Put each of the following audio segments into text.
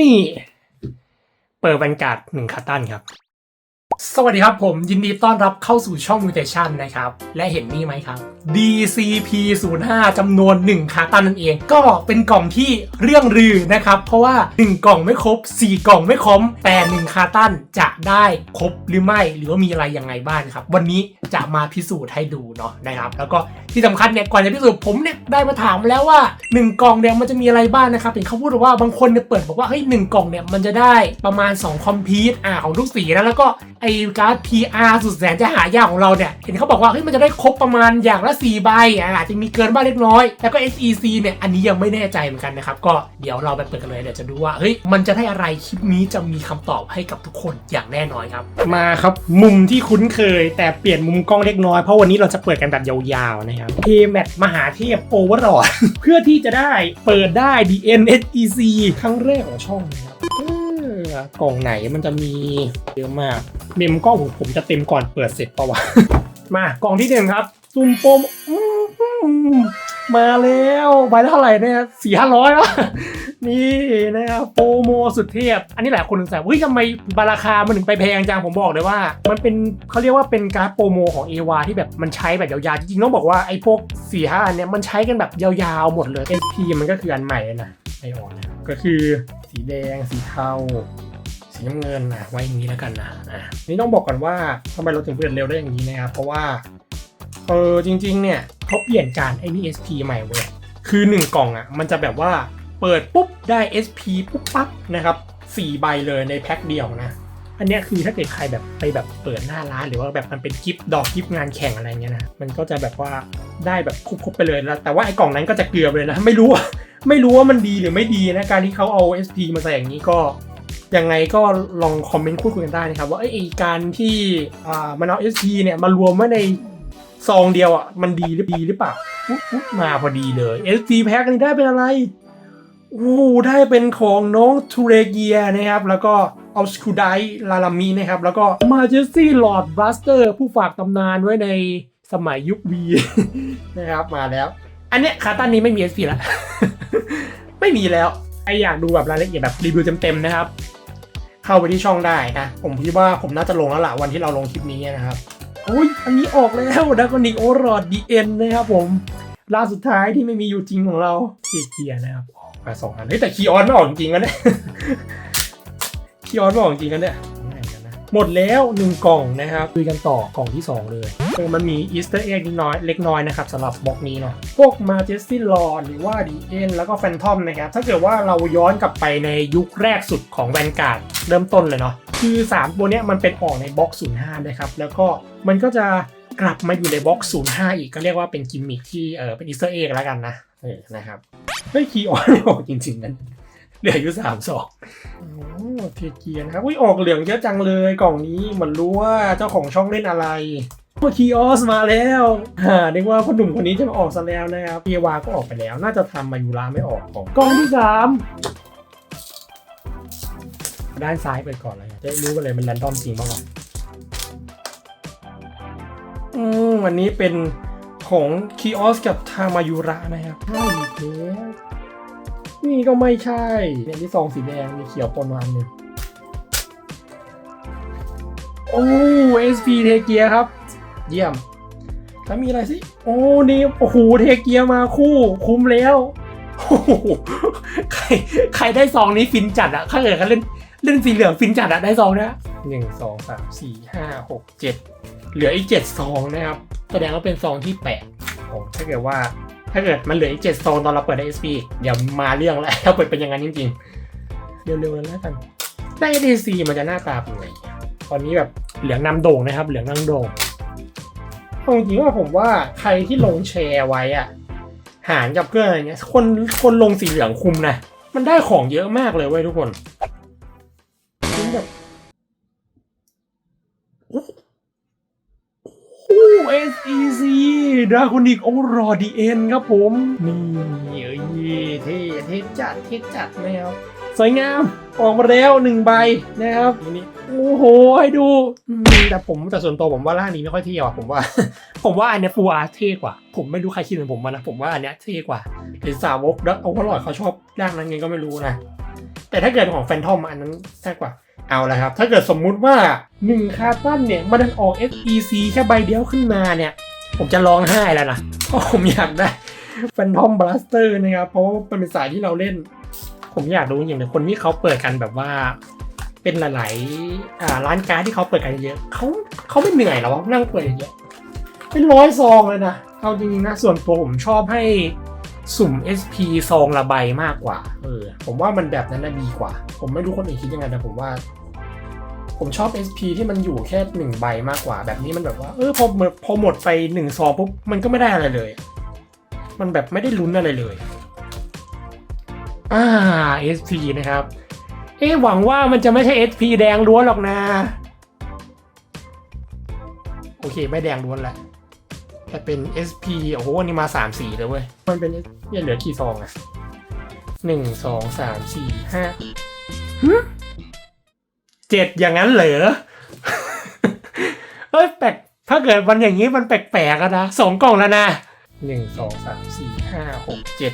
นี่ เปิดบรรยากาศหนึ่งคาตันครับ สวัสดีครับผมยินดีต้อนรับเข้าสู่ช่อง Mutation นะครับ และเห็นนี่ไหมครับ DCP 0 5จำนวน 1 คาตันนั่นเอง ก็เป็นกล่องที่เรื่องลือนะครับ เพราะว่า 1 กล่องไม่ครบ 4 กล่องไม่ครบแต่ 1 คาตันจะได้ครบหรือไม่ หรือว่ามีอะไรยังไงบ้างครับ วันนี้จะมาพิสูจน์ให้ดูเนาะนะครับ แล้วก็ที่สำคัญเนี่ยก่อนจะพิสูจน์ผมเนี่ยได้มาถามแล้วว่า 1 กล่องเนี่ยมันจะมีอะไรบ้างนะครับเห็นเขาพูดว่าบางคนเนี่ยเปิดบอกว่าเฮ้ยหนึ่งกล่องเนี่ยมันจะได้ประมาณ 2 คอมพีทอ่าของทุกสีนะแล้วก็ไอการ์ด PR สุดแสนจะหายากของเราเนี่ย เห็นเขาบอกว่าเฮ้ยมันจะได้ครบประมาณอย่างละ4ใบอ่าอาจจะมีเกินบ้างเล็กน้อย แล้วก็ SEC เนี่ย อันนี้ยังไม่แน่ใจเหมือนกันนะครับ ก็เดี๋ยวเราไปเปิดกันเลยเดี๋ยวจะดูว่าเฮ้ยมันจะได้อะไรคลิปนี้จะมีคำตอบให้กับทุกคนอย่างแน่นอนครับ มาครับมุมที่คุ้นเคย แต่เปลี่ยนมุมกล้องเล็กน้อยเพราะวันนี้เราจะเปิดกันแบบยาวๆนะครับ a m a t มหาเทพโอเวอร์ลเพื่อที่จะได้เปิดได้ DNSEC ครั้งแรกของช่องนะครับเออกล่องไหนมันจะมีเยอะมาก เมมกล้องผมผมจะเต็มก่อนเปิดเสร็จปะวะ มากล่องที่หนึ่งครับ ซุ่มโปมอื้อหือมาแล้วใบละเท่าไหร่เนี่ยสี่ห้าร้อยวะนี่นะครับโปรโมสุดเทพ อันนี้หลายคนสงสัยว่าเฮ้ยทำไมบาราคามันถึงไปแพงจังผมบอกเลยว่า มันเป็นเขาเรียกว่าเป็นการ์ดโปรโมของเอวาที่แบบมันใช้แบบยาวๆ จริงๆต้องบอกว่าไอ้พวก4ี่ห้าอันเนี้ยมันใช้กันแบบยาวๆหมดเลย SP มันก็คืออันใหม่เลยนะไม่ออกนะก็คือสีแดงสีเทา สีน้ำเงินนะไว้อย่างนี้แล้วกันนะอะนี่ต้องบอกก่อนว่าทำไมเราถึงเปลี่ยนเร็วได้อย่างนี้นะครับเพราะว่าเออจริง ๆ เนี่ยเขาเปลี่ยนการไอ้นี่ SP ใหม่เว้ยคือ 1 กล่องอะมันจะแบบว่าเปิดปุ๊บได้ SP ปุ๊บปั๊บนะครับ4ใบเลยในแพ็คเดียวนะอันนี้คือถ้าเกิดใครแบบไปแบบเปิดหน้าร้านหรือว่าแบบมันเป็นกิฟต์ดอกกิฟต์งานแข่งอะไรเงี้ยนะมันก็จะแบบว่าได้แบบคุบๆไปเลยแล้วแต่ว่าไอ้กล่องนั้นก็จะเกลือไปเลยนะ ไม่รู้ ไม่รู้ว่ามันดีหรือไม่ดีนะการที่เขาเอา SP มาใส่อย่างนี้ก็ ยังไงก็ลองคอมเมนต์พูดคุยกันได้นะครับ ว่าไอ้การที่อ่ามันเอา SP เนี่ยมารวมไว้ในซองเดียวอะมันดีหรือดีหรือเปล่ามาพอดีเลย SP แพ็คนี้ได้เป็นอะไรโอ้ได้เป็นของน้องทูเรเกียนะครับ แล้วก็ออสคูไดลาลามีนะครับ แล้วก็มาเจสซี่ลอร์ดบ s สเตอร์ผู้ฝากตำนานไว้ในสมัยยุค V นะครับมาแล้ว อันเนี้ยคาตันนี้ไม่มี SP แล้วไม่มีแล้ว ใครอยากดูแบบรายละเอียดแบบรีวิวเต็มๆนะครับ เข้าไปที่ช่องได้นะ ผมคิดว่าผมน่าจะลงแล้วล่ะวันที่เราลงคลิปนี้นะครับโอ้ยอันนี้ออกแล้วดักนิกโอรอดดีเอ็นนะครับผมล่าสุดท้ายที่ไม่มีอยู่จริงของเราเกียร์เกียนะครับออกมาสองอันเฮ้ยแต่คีย์ออนไม่ออกจริงๆกันเนี่ยคีย์ออนไม่ออกจริงกันเนี่ย หมดแล้วหนึ่งกล่องนะครับคุยกันต่อกล่องที่ 2 เลยเออมันมีอีสเตอร์เอ็กนิดน้อยเล็กน้อยนะครับสำหรับบล็อกนี้เนาะพวกมาเจสซี่ลอหรือว่าดีเอ็นแล้วก็แฟนทอมนะครับ ถ้าเกิดว่าเราย้อนกลับไปในยุคแรกสุดของแวนการ์ดเริ่มต้นเลยเนาะคือ 3 ตัวเนี้ยมันเป็นออกในบล็อก 05นะครับแล้วก็มันก็จะกลับมาอยู่ในบล็อก 05 อีกก็เรียกว่าเป็นกิมมิคที่เออเป็นอีสเตอร์เอ็กแล้วกันนะเออนะครับเฮ้ยคีย์ออนออกจริงๆนั้น เหลืออยู่สามสองโอ้เทเกียนะครับอุ้ยออกเหลืองเยอะจังเลยกล่องนี้เหมือนรู้ว่าเจ้าของช่องเล่นอะไรโอ้คีออสมาแล้วฮ่านึกว่าพ่อหนุ่มคนนี้จะมาออกซะแล้วนะครับเอวาก็ออกไปแล้ว น่าจะทำมายูราไม่ออกของกล่องที่สามด้านซ้ายไปก่อนเลยจะรู้กันเลยมันแรนดอมจริงบ้างก่อนอืมวันนี้เป็นของคีออสกับทางมายูระนะครับใช่อีกแล้ว นี่ก็ไม่ใช่เนี่ยที่ซองสีแดงมีเขียวปนมาอันหนึ่งโอ้ SP เทเกียครับ เยี่ยม แล้วมีอะไรสิ โอ้นี่โอ้โหเทเกียมาคู่ คุ้มแล้วโอ้โหใครใครได้ซองนี้ฟินจัดอะถ้าเกิดเขาเล่นเล่นสีเหลืองฟินจัดอะได้ซองนี้ยหนึ่งสองสามสี่ห้าหกเจ็ดเหลืออีกเจ็ดซองนะครับ แสดงว่าเป็นซองที่แปดโอ้ถ้าเกิดว่า ถ้าเกิดมันเหลืออีกเจ็ดโซนตอนเราเปิดได้ SP เดี๋ยวมาเรื่องแล้วถ้าเปิดเป็นอย่างนั้นจริงๆ เร็วๆแล้วกัน ได้ DC มันจะหน้าตาเป็นไงตอนนี้แบบเหลืองนำโด่งนะครับ เหลืองนำโด่งเอาจริงๆว่าผมว่าใครที่ลงแชร์ไว้อะหารกับเพื่อนอะไรเงี้ยคนคนลงสีเหลืองคุมนะ มันได้ของเยอะมากเลยเว้ยทุกคน Draconic o r o d n ครับผม นี่เอ้ยเท่เท่จัดเท่จัดนะครับสวยงามออกมาแล้วหนึ่งใบนะครับนี่โอ้โหให้ดูอืมแต่ผมแต่ส่วนตัวผมว่าร่างนี้ไม่ค่อยเท่ว่ะผมว่า ผมว่าอันเนี้ฟูอาร์เท่กว่า ผมไม่รู้ใครคิดเหมือนผมมานะผมว่าอันเนี้ยเท่กว่าหรือสาวกดักโอเวอร์ลอดเขาชอบร่างนั้นไงก็ไม่รู้นะแต่ถ้าเกิดของแฟนทอมอันนั้นแท้กว่าเอาละครับ ถ้าเกิดสมมุติว่า1คาร์ตันเนี่ยมันดันออก SEC แค่ใบเดียวขึ้นมาเนี่ย ผมจะร้องไห้แล้วนะเพราะผมอยากได้แฟนทอมบลัสเตอร์นะครับ เพราะว่ามันเป็นสายที่เราเล่น ผมอยากรู้อย่างเดียคนที่เขาเปิดกันแบบว่า เป็นหลายๆอ่าร้านการ์ดที่เขาเปิดกันเยอะเขาเขาไม่เหนื่อยหรอนั่งเปิดเยอะเป็นร้อยซองเลยนะเอาจริงๆนะส่วนตัวผมชอบให้สุ่ม SP ซองละใบมากกว่า เออ ผมว่ามันแบบนั้นน่ะดีกว่า ผมไม่รู้คนอื่นคิดยังไงแต่ผมว่า ผมชอบ SP ที่มันอยู่แค่หนึ่งใบมากกว่าแบบนี้มันแบบว่าเออพอพอหมดไปหนึ่งซองปุ๊บมันก็ไม่ได้อะไรเลย มันแบบไม่ได้ลุ้นอะไรเลยอ่า SP นะครับ เอ๊หวังว่ามันจะไม่ใช่ SP แดงล้วนหรอกนะ โอเคไม่แดงล้วนแหละแต่เป็น SP โอ้โหอันนี้มาสามสีเลยเว้ย มันเป็นเนี่ยเหลือกี่ซองอะหนึ่งสองสามสี่ห้าหึ เจ็ดอย่างนั้นเหรอเฮ้ยแปลกถ้าเกิดวันอย่างนี้มันแปลกๆอะนะสองกล่องแล้วนะหนึ่งสองสามสี่ห้าหกเจ็ด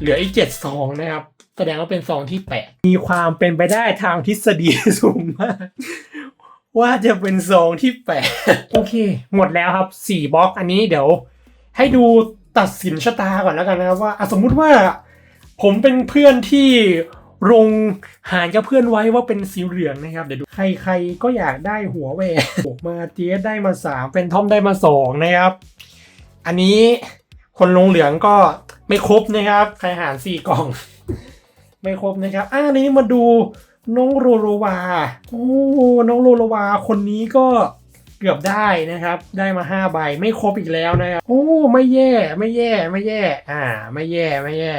เหลืออีกเจ็ดซองนะครับ แสดงว่าเป็นซองที่แปดมีความเป็นไปได้ทางทฤษฎีสูงมากว่าจะเป็นซองที่แปดโอเค หมดแล้วครับสี่บล็อกอันนี้เดี๋ยว ให้ดูตัดสินชะตาก่อนแล้วกันนะครับว่าสมมุติว่า ผมเป็นเพื่อนที่ ลงหารกับเพื่อนไว้ว่าเป็นสีเหลืองนะครับ เดี๋ยวดูใครๆก็อยากได้หัวแหวนมาเจสได้มาสามเป็นทอมได้มาสองนะครับ อันนี้คนลงเหลืองก็ไม่ครบนะครับ ใครหารสี่กล่อง ไม่ครบนะครับ อ่าอันนี้มาดูน้องโรโรวาโอ้น้องโรโรวาคนนี้ก็เกือบได้นะครับ ได้มาห้าใบไม่ครบอีกแล้วนะครับ โอ้ ไม่แย่ ไม่แย่ ไม่แย่ อ่า ไม่แย่ ไม่แย่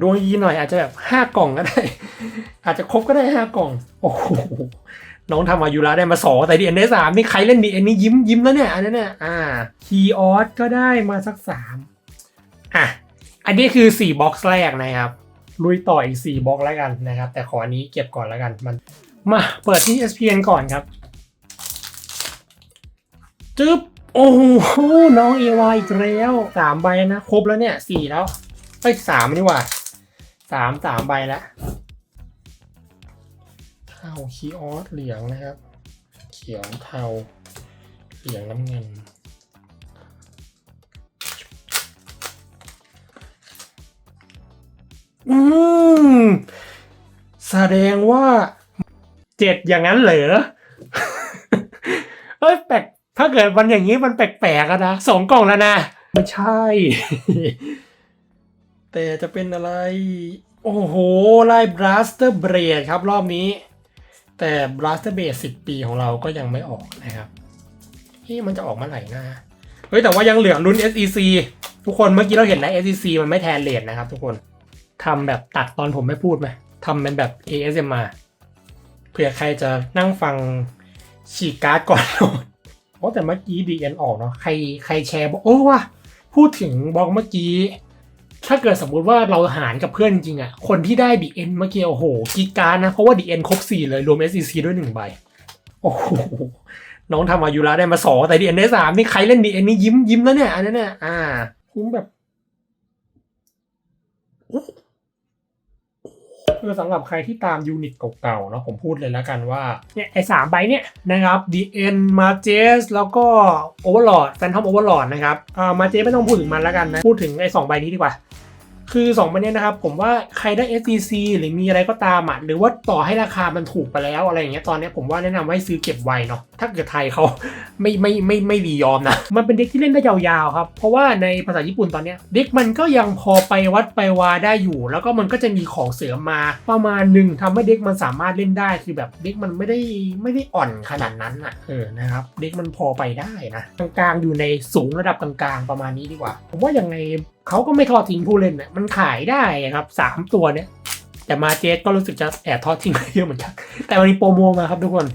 ดวงยีหน่อยอาจจะแบบห้ากล่องก็ได้ อาจจะครบก็ได้ห้ากล่อง โอ้โหน้องทำอายุระได้มาสองแต่ดีเอ็นได้สามนี่ใครเล่นดีเอ็นนี่ยิ้มยิ้มแล้วเนี่ยอันนั้นเนี่ยอ่าคีออสก็ได้มาสักสามอะอันนี้คือ4บ็อกซ์แรกนะครับลุยต่ออีก4บ็อกซ์แล้วกันนะครับ แต่ขออันนี้เก็บก่อนแล้วกันมันมาเปิดที่ SPN ก่อนครับจึ๊บโอ้โหน้องเอวาอีกแล้วสามใบนะ ครบแล้วเนี่ยสี่แล้ว เอ้ยสามนี่ว่าสามสามใบแล้วเทาคีออสเหลืองนะครับ เขียวเทาเหลืองน้ำเงินอืมแสดงว่าเจ็ดอย่างนั้นเหรอเอ้ยแปลกถ้าเกิดวันอย่างนี้มันแปลกๆอะนะสองกล่องแล้วนะ ไม่ใช่ แต่จะเป็นอะไร โอ้โห ไล่บลัสเตอร์เบรดครับรอบนี้ แต่บลัสเตอร์เบรดสิบปีของเราก็ยังไม่ออกนะครับเฮ้ยมันจะออกเมื่อไหร่นะเฮ้ยแต่ว่ายังเหลือรุ่น SEC ทุกคนเมื่อกี้เราเห็นแล้ว SEC มันไม่แทนเลนนะครับ ทุกคนทำแบบตัดตอนผมไม่พูดไหมทำเป็นแบบ ASMR เผื่อใครจะนั่งฟังฉีกการ์ดก่อนโหลดโอ้แต่เมื่อกี้ DN ออกเนาะใครใครแชร์บอกโอ้ว่าพูดถึงบอกเมื่อกี้ ถ้าเกิดสมมุติว่าเราหารกับเพื่อนจริงๆอะคนที่ได้ DN เอ็นเมื่อกี้โอ้โหกรีการนะ เพราะว่า DN ครบ4เลยรวม SEC ด้วย1ใบ โอ้โห น้องทำอายุระได้มาสองแต่ DN ได้สามนี่ใครเล่น DN นี่ยิ้มยิ้มแล้วเนี่ย อันนั้นเนี่ยอ่าคุ้มแบบคือสำหรับใครที่ตามยูนิตเก่าๆเนาะผมพูดเลยแล้วกันว่าเนี่ยไอ้สามใบเนี่ยนะครับ DN m a j e s แล้วก็ Overlord Phantom Overlord นะครับอ่า m a j e s ไม่ต้องพูดถึงมันแล้วกันนะ พูดถึงไอ้สองใบนี้ดีกว่า คือ2ใบเนี้ยนะครับผมว่าใครได้ STC หรือมีอะไรก็ตามอะหรือว่าต่อให้ราคามันถูกไปแล้วอะไรอย่างเงี้ยตอนเนี้ยผมว่าแนะนำให้ซื้อเก็บไว้เนาะถ้าเกิดไทยเขาไม่ไม่ไม่ไม่รียอมนะ มันเป็นเด็กที่เล่นได้ยาวๆครับ เพราะว่าในภาษาญี่ปุ่นตอนเนี้ยเด็กมันก็ยังพอไปวัดไปวาได้อยู่ แล้วก็มันก็จะมีของเสริมมาประมาณหนึ่งทำให้เด็กมันสามารถเล่นได้คือแบบเด็กมันไม่ได้ไม่ได้อ่อนขนาดนั้นอะเออนะครับเด็กมันพอไปได้นะกลางๆอยู่ในสูงระดับกลางๆประมาณนี้ดีกว่า ผมว่ายังไง เขาก็ไม่ทอดทิ้งผู้เล่นน่ะมันขายได้ครับสามตัวเนี้ยแต่มาเจสก็รู้สึกจะแอบทอดทิ้งไปเยอะเหมือนกัน แต่วันนี้โปรโมมาครับทุกคน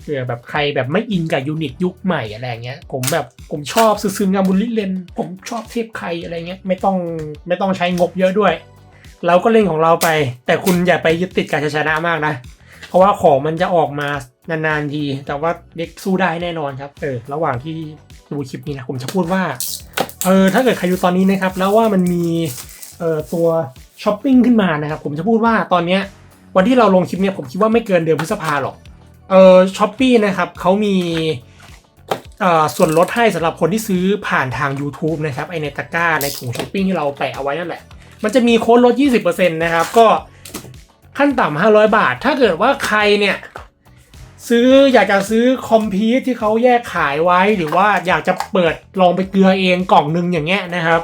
เผื่อแบบใครแบบไม่อินกับยูนิตยุคใหม่อะไรเงี้ย ผมแบบผมชอบซึมงาบุลิเลน ผมชอบเทพใครอะไรเงี้ย ไม่ต้องไม่ต้องใช้งบเยอะด้วย เราก็เล่นของเราไป แต่คุณอย่าไปยึดติดการชนะมากนะ เพราะว่าของมันจะออกมานานๆที แต่ว่าเด็กสู้ได้แน่นอนครับ เออ ระหว่างที่ดูคลิปนี้นะ ผมจะพูดว่า เออถ้าเกิดใครดูตอนนี้นะครับ แล้วว่ามันมีเอ่อตัวช้อปปิ้งขึ้นมานะครับ ผมจะพูดว่าตอนเนี้ยวันที่เราลงคลิปเนี่ยผมคิดว่าไม่เกินเดือนพฤษภาหรอกเออช้อปปี้นะครับเขามีส่วนลดให้สำหรับคนที่ซื้อผ่านทาง YouTube นะครับไอในตะกร้าในถุงช้อปปิ้งที่เราแปะเอาไว้นั่นแหละ มันจะมีโค้ดลด 20%นะครับ ก็ขั้นต่ำ500 บาท ถ้าเกิดว่าใครเนี่ย ซื้ออยากจะซื้อคอมพิวที่เขาแยกขายไว้หรือว่าอยากจะเปิดลองไปเกลือเองกล่องหนึงอย่างเงี้ยนะครับ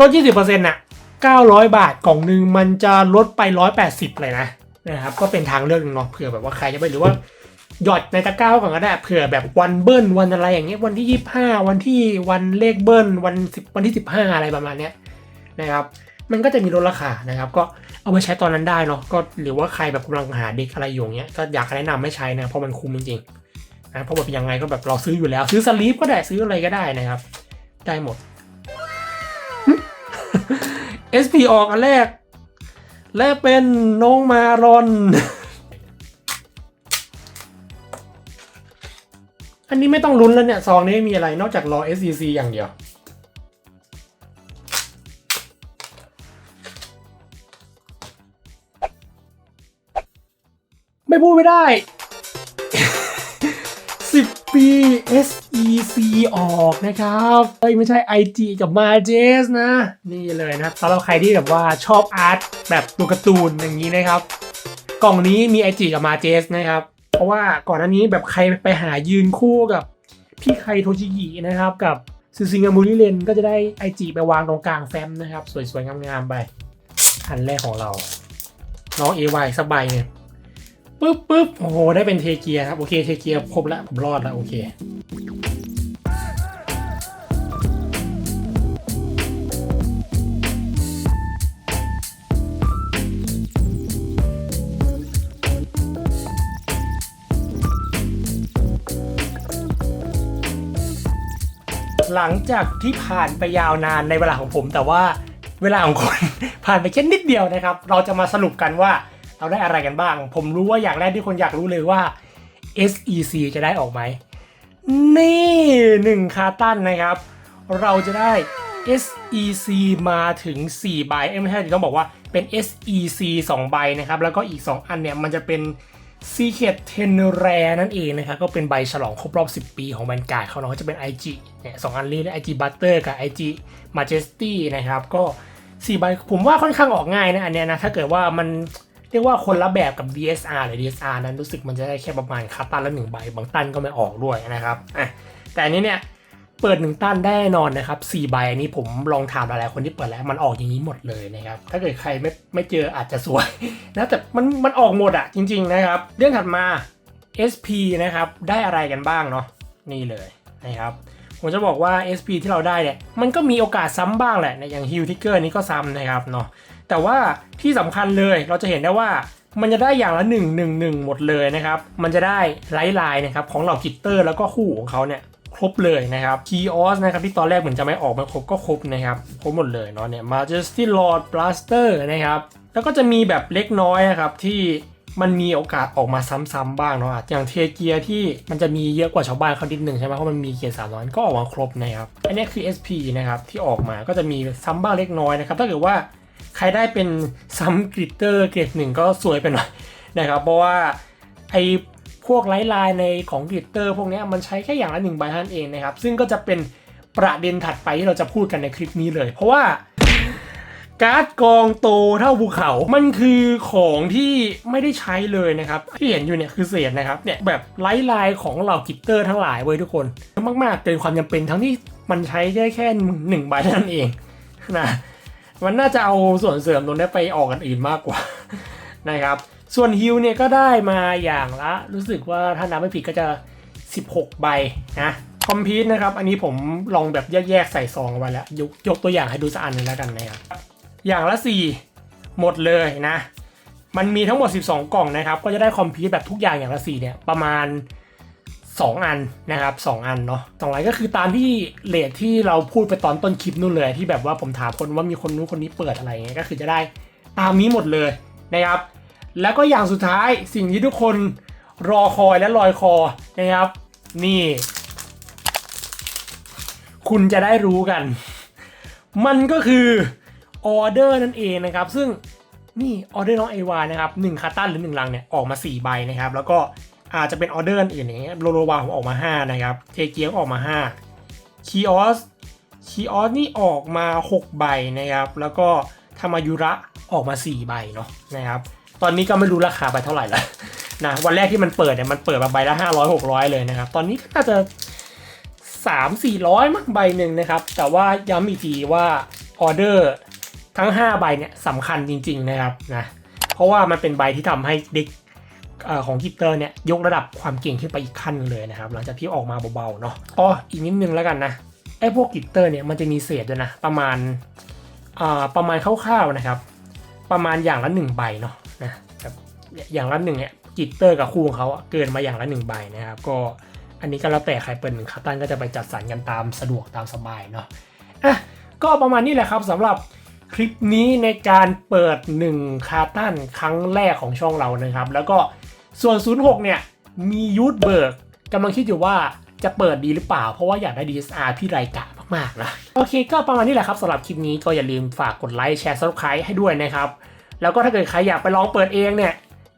ลด 20%น่ะ 900 บาทกล่องหนึ่งมันจะลดไป 180 เลยนะนะครับก็เป็นทางเลือกหนึงเนาะเผื่อแบบว่าใครจะไปหรือว่าหยอดในตะกร้าก่อนก็ได้เผื่อแบบวันเบิ้ลวันอะไรอย่างเงี้ยวันที่ 25 วันที่วันเลขเบิ้ลวัน10วันที่ 15 อะไรประมาณเนี้ยนะครับมันก็จะมีลดราคานะครับก็ เอาไปใช้ตอนนั้นได้เนาะก็หรือว่าใครแบบกำลังหาเด็กอะไรอยู่เงี้ยก็อยากแนะนำไม่ใช้นะเพราะมันคุ้มจริงๆนะเพราะว่าเป็นยังไงก็แบบเราซื้ออยู่แล้ว ซื้อสลีปก็ได้ซื้ออะไรก็ได้นะครับ ได้หมด SP ออกอันแรก และเป็นน้องมารอน อันนี้ไม่ต้องลุ้นแล้วเนี่ย ซองนี้ไม่มีอะไรนอกจากรอ SCC อย่างเดียว ไม่พูดไม่ได้ 10 ปี SEC ออกนะครับเอ้ยไม่ใช่ IG กับ m a j e s นะ นี่เลยนะครับสำหรับใครที่แบบว่าชอบอาร์ตแบบตัวการ์ตูนอย่างนี้นะครับ กล่องนี้มี IG กับ m a j e s นะครับ เพราะว่าก่อนหน้านี้แบบใครไปหายืนคู่กับพี่ไครโทชิกินะครับ กับซูซิงามูริเลนก็จะได้ IG ไปวางตรงกลางแฟ้มนะครับ สวยๆงามๆไปอันแรกของเราน้อง AY สบายเนี่ย ปึ๊บปึ๊บโอ้โห ได้เป็นเทเกียครับ โอเค เทเกียครบแล้ว ผมรอดแล้ว โอเค หลังจากที่ผ่านไปยาวนานในเวลาของผม แต่ว่าเวลาของคน ผ่านไปแค่นิดเดียวนะครับ เราจะมาสรุปกันว่า เราได้อะไรกันบ้าง ผมรู้ว่าอย่างแรกที่คนอยากรู้เลยว่า SEC จะได้ออกไหม นี่หนึ่งคาตันนะครับ เราจะได้ SEC มาถึง 4 ใบเอ้ไม่ใช่ต้องบอกว่าเป็น SEC 2 ใบนะครับ แล้วก็อีก 2 อันเนี่ย มันจะเป็น Secret Ten Rare นั่นเองนะครับ ก็เป็นใบฉลองครบรอบ 10 ปีของแบนการ์ดเขาเนาะก็จะเป็น IG เนี่ยสองอันนี้เลย IG Butter กับ IG Majesty นะครับ ก็ 4 ใบผมว่าค่อนข้างออกง่ายนะอันเนี้ยนะ ถ้าเกิดว่ามัน เรียกว่าคนละแบบกับ DSR หรือ DSR นั้นรู้สึกมันจะได้แค่ประมาณคาตันละหนึ่งใบบางตันก็ไม่ออกด้วยนะครับอะแต่อันนี้เนี่ยเปิดหนึ่งตันได้แน่นอนนะครับสี่ใบอันนี้ผมลองถามหลายๆคนที่เปิดแล้วมันออกอย่างนี้หมดเลยนะครับถ้าเกิดใครไม่ไม่เจออาจจะสวยนะแต่มันมันออกหมดอะจริง ๆนะครับ เรื่องถัดมา SP นะครับได้อะไรกันบ้างเนาะนี่เลยนะครับ ผมจะบอกว่า SP ที่เราได้เนี่ยมันก็มีโอกาสซ้ำบ้างแหละในอย่างฮิลทิกเกอร์นี้ก็ซ้ำนะครับเนาะแต่ว่าที่สำคัญเลยเราจะเห็นได้ว่ามันจะได้อย่างละ 1 1 1 หมดเลยนะครับ มันจะได้ไลท์ไลน์นะครับของเหล่ากิตเตอร์แล้วก็คู่ของเขาเนี่ยครบเลยนะครับคีออสนะครับที่ตอนแรกเหมือนจะไม่ออกมาครบก็ครบนะครับครบหมดเลยเนาะเนี่ย Majesty Lord Blaster นะครับแล้วก็จะมีแบบเล็กน้อยนะครับที่ มันมีโอกาสออกมาซ้ำๆบ้างเนาะอย่างเทเกียที่มันจะมีเยอะกว่าชาวบ้านเขาดิดหนึ่งใช่ไหมเพราะมันมีเกียร์สามร้อยก็ออกมาครบนะครับอันนี้คือ SP นะครับที่ออกมาก็จะมีซ้ำบ้างเล็กน้อยนะครับถ้าเกิดว่าใครได้เป็นซ้ำกริตเตอร์เกรดหนึ่งก็สวยไปหน่อยนะครับเพราะว่าไอพวกไลท์ไลน์ในของกริตเตอร์พวกนี้มันใช้แค่อย่างละหนึ่งใบเท่านั้นเองนะครับซึ่งก็จะเป็นประเด็นถัดไปที่เราจะพูดกันในคลิปนี้เลย เพราะว่า การ์ดกองโตเท่าภูเขา มันคือของที่ไม่ได้ใช้เลยนะครับ ที่เห็นอยู่เนี่ยคือเศษนะครับเนี่ยแบบไลท์ไลน์ของเหล่ากิตเตอร์ทั้งหลายเว้ยทุกคน มากๆเกินความจำเป็นทั้งที่มันใช้ได้แค่หนึ่งใบเท่านั้นเองนะมันน่าจะเอาส่วนเสริมตรงนี้ไปออกกันอื่นมากกว่านะครับ ส่วนฮิลเนี่ยก็ได้มาอย่างละ รู้สึกว่าถ้านับไม่ผิดก็จะ 16 ใบนะคอมพิวต์นะครับ อันนี้ผมลองแบบแยกๆใส่ซองไว้แล้ว ยกยกตัวอย่างให้ดูสักอันนึงแล้วกันนะครับ อย่างละ 4 หมดเลยนะ มันมีทั้งหมด 12 กล่องนะครับ ก็จะได้คอมพิวแบบทุกอย่างอย่างละ4เนี่ยประมาณ 2 อันนะครับ 2 อันเนาะสองอันก็คือตามที่เลทที่เราพูดไปตอนต้นคลิปนู่นเลยที่แบบว่าผมถามคนว่ามีคนนู้นคนนี้เปิดอะไรเงี้ยก็คือจะได้ตามนี้หมดเลยนะครับ แล้วก็อย่างสุดท้ายสิ่งที่ทุกคนรอคอยและลอยคอนะครับ นี่ คุณจะได้รู้กัน มันก็คือ ออเดอร์นั่นเองนะครับ ซึ่งนี่ออเดอร์น้องเอวานะครับหนึ่งคาตันหรือหนึ่งลังเนี่ยออกมา 4 ใบนะครับ แล้วก็อาจจะเป็นออเดอร์อื่นอย่างเงี้ยโลโลวาผมออกมา 5 นะครับ เทเกียก็ออกมา 5 คีออสคีออสนี่ออกมา 6 ใบนะครับ แล้วก็ธรรมายุระออกมา 4 ใบเนาะนะครับ ตอนนี้ก็ไม่รู้ราคาไปเท่าไหร่แล้วนะวันแรกที่มันเปิดเนี่ยมันเปิดมาใบละห้าร้อยหกร้อยเลยนะครับ ตอนนี้ก็น่าจะสามสี่ร้อยมั้งใบหนึ่งนะครับ แต่ว่าย้ำอีกทีว่าออเดอร์ ทั้ง 5 ใบเนี่ยสำคัญจริง ๆ นะครับนะเพราะว่ามันเป็นใบที่ทำให้เด็กของกิตเตอร์เนี่ยยกระดับความเก่งขึ้นไปอีกขั้นเลยนะครับ หลังจากที่ออกมาเบาๆเนาะอ๋ออีกนิดนึงแล้วกันนะไอ้พวกกิตเตอร์เนี่ยมันจะมีเศษด้วยนะประมาณอ่าประมาณคร่าวๆนะครับ ประมาณอย่างละหนึ่งใบเนาะนะแบบอย่างละหนึ่งเนี่ยกิตเตอร์กับคู่ของเขาเกินมาอย่างละหนึ่งใบนะครับ ก็อันนี้ก็แล้วแต่ใครเปิดหนึ่งคาตันก็จะไปจัดสรรกันตามสะดวกตามสบายเนาะอะก็ประมาณนี้แหละครับสำหรับ คลิปนี้ในการเปิด 1 คาตันครั้งแรกของช่องเรานะครับ แล้วก็ส่วน 06 เนี่ย มียูทเบิร์กกำลังคิดอยู่ว่าจะเปิดดีหรือเปล่า เพราะว่าอยากได้ DSR พี่ไรกะมากๆนะ โอเค ก็ประมาณนี้แหละครับสำหรับคลิปนี้ก็อย่าลืมฝากกดไลค์แชร์ subscribe ให้ด้วยนะครับ แล้วก็ถ้าเกิดใครอยากไปลองเปิดเองเนี่ย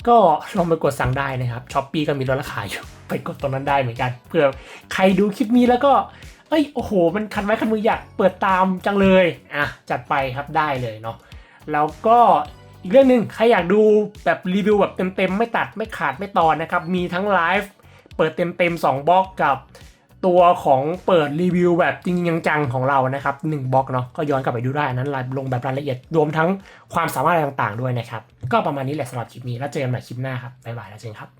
ก็ลองไปกดสั่งได้นะครับช้อปปีก็มีลดราคาอยู่ไปกดตรงนั้นได้เหมือนกันเผื่อใครดูคลิปนี้แล้วก็ เอ้ยโอ้โห มันคันไม้คันมืออยากเปิดตามจังเลยอะจัดไปครับได้เลยเนาะแล้วก็อีกเรื่องหนึ่งใครอยากดูแบบรีวิวแบบเต็มๆ ไม่ตัดไม่ขาดไม่ตอนนะครับ มีทั้งไลฟ์เปิดเต็มๆ2บล็อกกับตัวของเปิดรีวิวแบบจริงจังๆของเรานะครับ1บล็อกเนาะก็ย้อนกลับไปดูได้อันนั้นลงแบบรายละเอียดรวมทั้งความสามารถอะไรต่างๆด้วยนะครับ ก็ประมาณนี้แหละสำหรับคลิปนี้แล้วเจอกันใหม่คลิปหน้าครับบ๊ายบายแล้วเจอกันครับ